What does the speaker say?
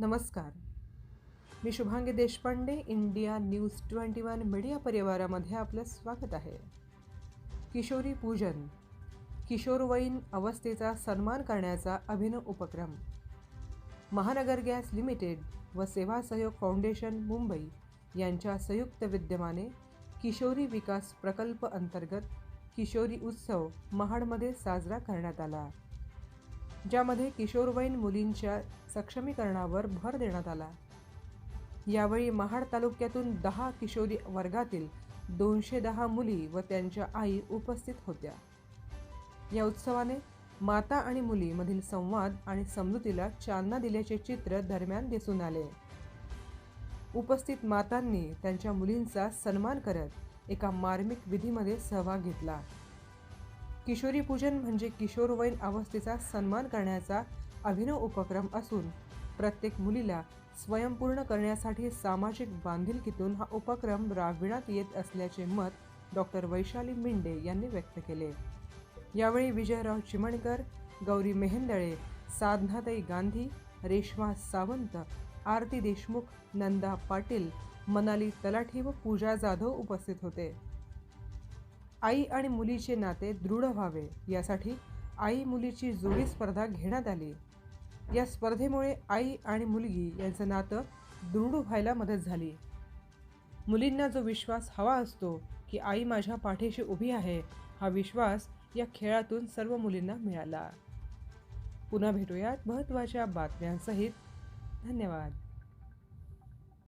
नमस्कार. मी Shubhangi Deshpande India news twenty one media परिवारामध्ये आपलं स्वागत आहे. किशोरी पूजन किशोरवयीन अवस्थेचा सन्मान करण्याचा अभिनव उपक्रम. महानगर गॅस लिमिटेड व सेवा सहयोग फाउंडेशन मुंबई यांच्या संयुक्त विद्यमाने किशोरी विकास प्रकल्प अंतर्गत किशोरी उत्सव महाडमध्ये साजरा करण्यात आला. ज्यामध्ये किशोरवयीन मुलींच्या सक्षमीकरणावर भर देण्यात आला. यावेळी महाड तालुक्यातून दहा किशोरी वर्गातील दोनशे दहा मुली व त्यांच्या आई उपस्थित होत्या. या उत्सवाने माता आणि मुलीमधील संवाद आणि समजुतीला चालना दिल्याचे चित्र दरम्यान दिसून आले. उपस्थित मातांनी त्यांच्या मुलींचा सन्मान करत एका मार्मिक विधीमध्ये सहभाग घेतला. किशोरी पूजन म्हणजे किशोरवयीन अवस्थेचा सन्मान करण्याचा अभिनव उपक्रम असून प्रत्येक मुलीला स्वयंपूर्ण करण्यासाठी सामाजिक बांधिलकीतून हा उपक्रम राबविण्यात येत असल्याचे मत डॉक्टर वैशाली मिंडे यांनी व्यक्त केले. यावेळी विजयराव चिमणकर गौरी मेहेंदळे साधनाताई गांधी रेश्मा सावंत आरती देशमुख नंदा पाटील मनाली तलाठी व पूजा जाधव उपस्थित होते. आई आणि मुलीचे नाते दृढ व्हावे यासाठी आई मुलीची जोडी स्पर्धा घेण्यात आली. या स्पर्धेमुळे आई आणि मुलगी यांचं नातं दृढ व्हायला मदत झाली. मुलींना जो विश्वास हवा असतो की आई माझ्या पाठीशी उभी आहे हा विश्वास या खेळातून सर्व मुलींना मिळाला. पुन्हा भेटूयात महत्त्वाच्या बातम्यांसहित. धन्यवाद.